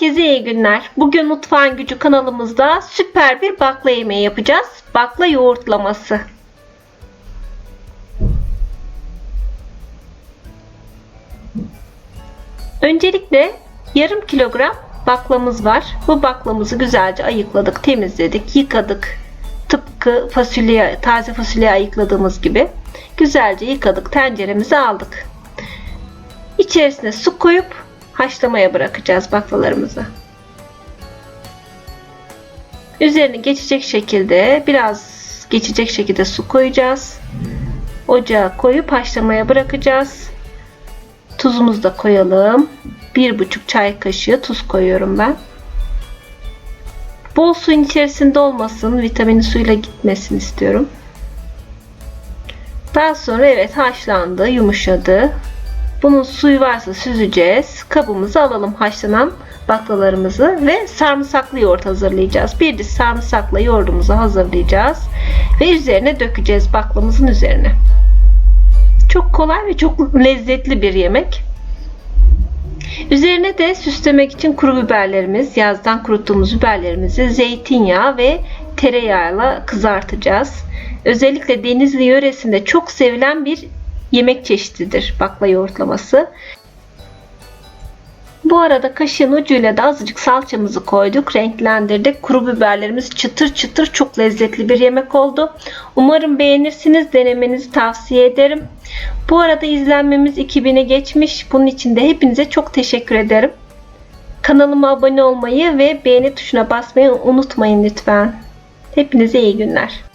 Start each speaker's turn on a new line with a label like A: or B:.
A: Herkese iyi günler. Bugün Mutfağın Gücü kanalımızda süper bir bakla yemeği yapacağız. Bakla yoğurtlaması. Öncelikle yarım kilogram baklamız var. Bu baklamızı güzelce ayıkladık, temizledik, yıkadık. Tıpkı fasulye, taze fasulye ayıkladığımız gibi güzelce yıkadık, tenceremize aldık. İçerisine su koyup haşlamaya bırakacağız baklalarımızı. Üzerine geçecek şekilde biraz geçecek şekilde su koyacağız. Ocağa koyup haşlamaya bırakacağız. Tuzumuzu da koyalım. Bir buçuk çay kaşığı tuz koyuyorum ben. Bol suyun içerisinde olmasın. Vitamini suyla gitmesin istiyorum. Daha sonra evet haşlandı, yumuşadı. Bunun suyu varsa süzeceğiz. Kabımıza alalım haşlanan baklalarımızı ve sarımsaklı yoğurt hazırlayacağız. Bir diş sarımsaklı yoğurdumuzu hazırlayacağız ve üzerine dökeceğiz baklamızın üzerine. Çok kolay ve çok lezzetli bir yemek. Üzerine de süslemek için kuru biberlerimiz, yazdan kuruttuğumuz biberlerimizi zeytinyağı ve tereyağıyla kızartacağız. Özellikle Denizli yöresinde çok sevilen bir yemek çeşididir bakla yoğurtlaması. Bu arada kaşığın ucuyla da azıcık salçamızı koyduk, renklendirdik. Kuru biberlerimiz çıtır çıtır çok lezzetli bir yemek oldu. Umarım beğenirsiniz. Denemenizi tavsiye ederim. Bu arada izlenmemiz 2000'e geçmiş. Bunun için de hepinize çok teşekkür ederim. Kanalıma abone olmayı ve beğeni tuşuna basmayı unutmayın lütfen. Hepinize iyi günler.